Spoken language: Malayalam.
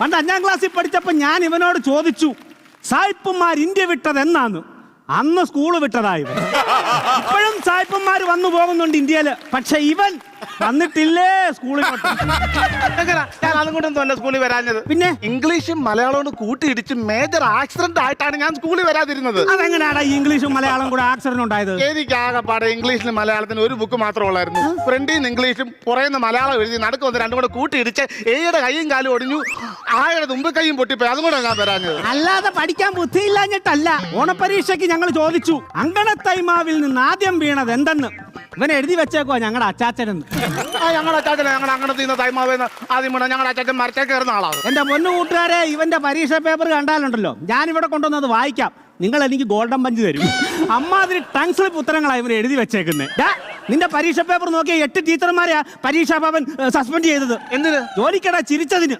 പണ്ട് അഞ്ചാം ക്ലാസ്സിൽ പഠിച്ചപ്പോൾ ഞാൻ ഇവനോട് ചോദിച്ചു സായിപ്പന്മാർ ഇന്ത്യ വിട്ടത് എന്നാന്ന് അന്ന് സ്കൂൾ വിട്ടതായി. ഇപ്പോഴും സായിപ്പന്മാർ വന്നു പോകുന്നുണ്ട് ഇന്ത്യയിൽ. പക്ഷെ ഇവൻ വന്നിട്ടില്ലേ സ്കൂളിൽ? ഞാൻ അതും കൊണ്ടൊന്നും തന്നെ സ്കൂളിൽ വരാഞ്ഞത്. പിന്നെ? ഇംഗ്ലീഷും മലയാളവും കൂടി കൂട്ടിയിടിച്ച് മേജർ ആക്സിഡന്റ് ആയിട്ടാണ് ഞാൻ സ്കൂളിൽ വരാതിരുന്നത്. അതെങ്ങനെയാടാ ഈ ഇംഗ്ലീഷും മലയാളം കൂടെ ആക്സിഡന്റ് ഉണ്ടായത്? എനിക്ക് ആകെപ്പാടെ ഇംഗ്ലീഷിലും മലയാളത്തിന് ഒരു ബുക്ക് മാത്രമേ ഉള്ളായിരുന്നു. ഫ്രണ്ടിൽ നിന്ന് ഇംഗ്ലീഷും പുറയുന്ന മലയാളം എഴുതി നടക്കും വന്ന് രണ്ടും കൂടെ കൂട്ടിയിടിച്ച് ഏയുടെ കൈയും കാലും ഒടിഞ്ഞു ആയുടെ തുമ്പ് കൈയും പൊട്ടിപ്പോയി. അതും കൂടെ ഞാൻ വരാഞ്ഞത്. അല്ലാതെ പഠിക്കാൻ ബുദ്ധിയില്ലാഞ്ഞിട്ടല്ല. ഓണപരീക്ഷയ്ക്ക് ഞങ്ങൾ ചോദിച്ചു അങ്കണത്തൈമാവിൽ നിന്ന് ആദ്യം വീണത് എന്തെന്ന്? ഇവൻ എഴുതി വെച്ചേക്കുവാ ഞങ്ങളുടെ അച്ചാച്ചനെന്ന് ആ ഞങ്ങളുടെ അച്ചാച്ചനെ ഞങ്ങൾ അങ്ങനെ തീർന്ന തൈമാവേന്ന് ആദ്യം വീണ ഞങ്ങളുടെ അച്ചാച്ചൻ മരത്തെ കയറുന്ന ആളാണ്. എന്റെ പൊന്നു കൂട്ടുകാരെ ഇവന്റെ പരീക്ഷ പേപ്പർ കണ്ടാലുണ്ടല്ലോ. ഞാൻ ഇവിടെ കൊണ്ടുവന്നത് വായിക്കാം. നിങ്ങൾ എനിക്ക് ഗോൾഡൻ പഞ്ച് തരും. അമ്മാതിരി ടങ് സ്ലിപ്പ് ഉത്തരങ്ങളാണ് ഇവർ എഴുതി വെച്ചേക്കുന്നത് നിന്റെ പരീക്ഷ പേപ്പർ നോക്കിയ എട്ട് ടീച്ചർമാരെയാ പരീക്ഷാ ഭവൻ സസ്പെൻഡ് ചെയ്തത്. എന്തിന്? ജോലിക്കടാ ചിരിച്ചതിന്.